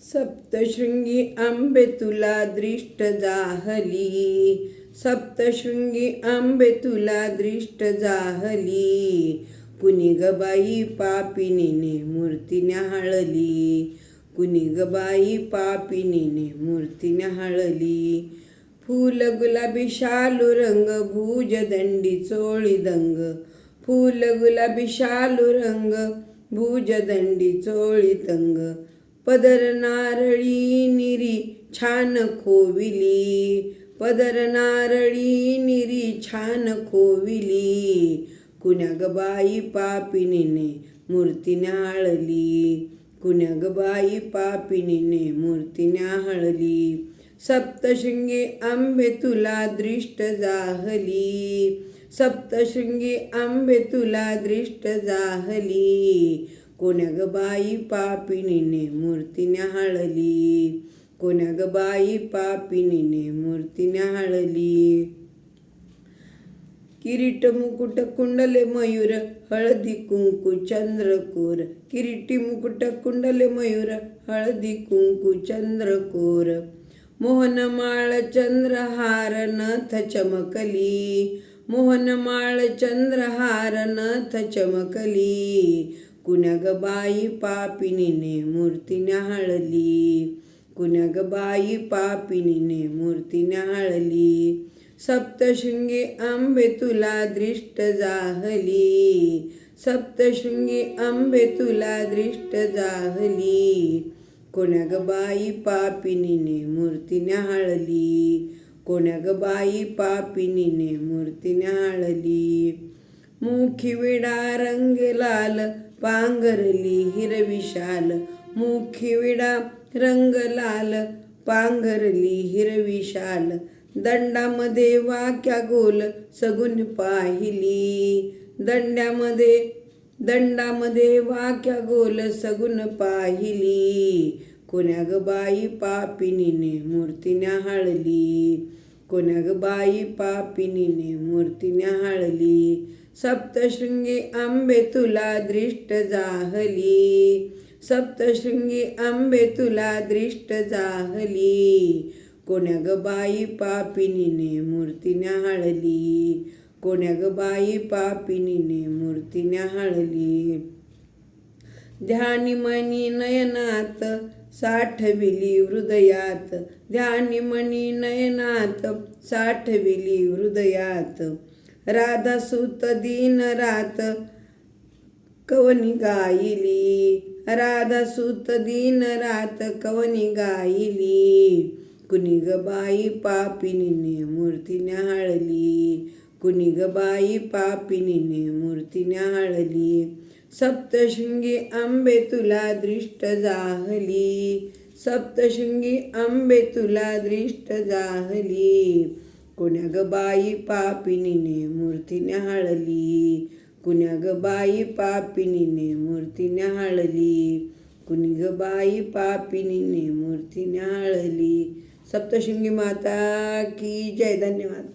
सप्तशृंगी आंबे तुला दृष्ट जाहली. सप्तशृंगी आंबे तुला दृष्ट जाहली. कुणी ग पापिनीने मूर्ती न्याहाळली. कुणी ग पापिनीने मूर्ती न्याहाळली. फूल गुलाबी शालू रंग भुज दंडी चोळी दंग. फूल गुलाबी शालू रंग भुज दंडी चोळी दंग. पदर नारळी निरी छान खोविली. पदर नारळी निरी छान खोविली. कुण्या बाई पापिनीने मूर्ती न्याहाळली कुण्या बाई पापिनीने मूर्ती न्याहाळली सप्तशृंगी आंबे तुला दृष्ट जाहली. सप्तशृंगी आंबे तुला दृष्ट जाहली. कोण्या ग बाई पापिनीने मूर्ती न्याहाळली? कोण्या ग बाई पापिनीने मूर्ती न्याहाळली? किरीट मुकुट कुंडले मयूर हळदी कुंकू चंद्रकोर. किरीटी मुकुट कुंडले मयूर हळदी कुंकू चंद्रकोर. मोहनमाळ चंद्रहार नथ चमकली. मोहनमाळ चंद्रहार नथ चमकली. कुनगबाई बाई पापिनीने मूर्ती न्याहाळली. कुनगबाई बाई पापिनीने मूर्ती न्याहाळली. सप्तशृंगी आंबे तुला दृष्ट जाहली. सप्तशृंगी आंबे तुला दृष्ट जाहली. कोण्या ग बाई पापिनीने मूर्ती न्याहाळली. कोण्या ग बाई पापिनीने मूर्ती न्याहाळली. मुखी विडा रंग लाल पांघरली हिरवी शाल मुखी विडा रंग लाल. पांघरली हिरवी शाल दंडामध्ये वाक्या गोल. सगुन पाहिली. दंड्यामध्ये दंडामध्ये वाक्या गोल. सगुन पाहिली. कोण्या ग बाई पापिनीने मूर्ती न्याहाळली कोण्या ग बाई पापिनीने मूर्ती न्याहाळली सप्तशृंगी आंबे तुला दृष्ट जाहली। सप्तशृंगी आंबे तुला दृष्ट जाहली। कोण्या ग बाई पापिनीने मूर्ती न्याहाळली? कोण्या ग बाई पापिनीने मूर्ती न्याहाळली? मनी नयनात साठविली हृदयात। ध्यानिमणी नयनात साठविली हृदयात। राधा सुत दिन रात कवनी गायली. राधा सुत दिन रात कवनी गायली. कुणी बाई पापिनीने मूर्ती न्याहाळली कुणी ग बाई पापिनीने मूर्ती न्याहाळली सप्तशृंगी आंबे तुला दृष्ट जाहली. सप्तशृंगी आंबे तुला दृष्ट जाहली. कुण्या ग बाई पापिनीने मूर्ती न्याहाळली कुण्या ग बाई पापिनीने मूर्ती न्याहाळली कुणी ग बाई पापिनीने मूर्ती न्याहाळली सप्तशृंगी माता की जय धन्यवाद